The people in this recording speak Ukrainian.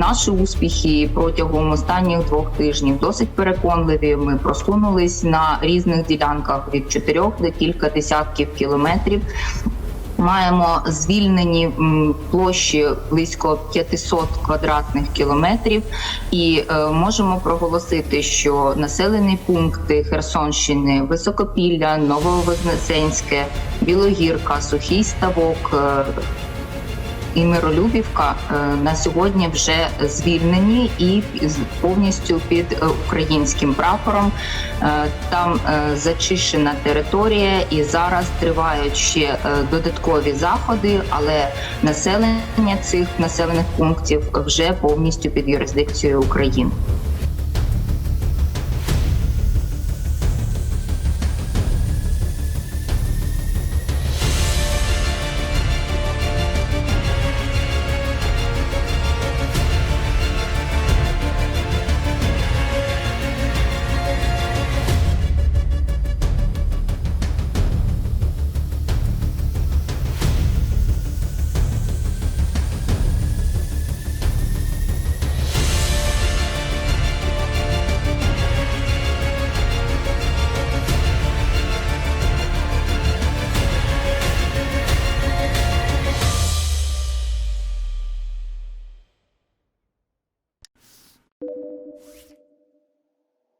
Наші успіхи протягом останніх двох тижнів досить переконливі. Ми просунулись на різних ділянках від 4 до кілька десятків кілометрів. Маємо звільнені площі близько 500 квадратних кілометрів, і е, можемо проголосити, що населені пункти Херсонщини, Високопілля, Нововознесенське, Білогірка, Сухий Ставок. І Миролюбівка е, на сьогодні вже звільнені і повністю під е, українським прапором. Е, Там зачищена територія, і зараз тривають ще додаткові заходи, але населення цих населених пунктів вже повністю під юрисдикцією України. you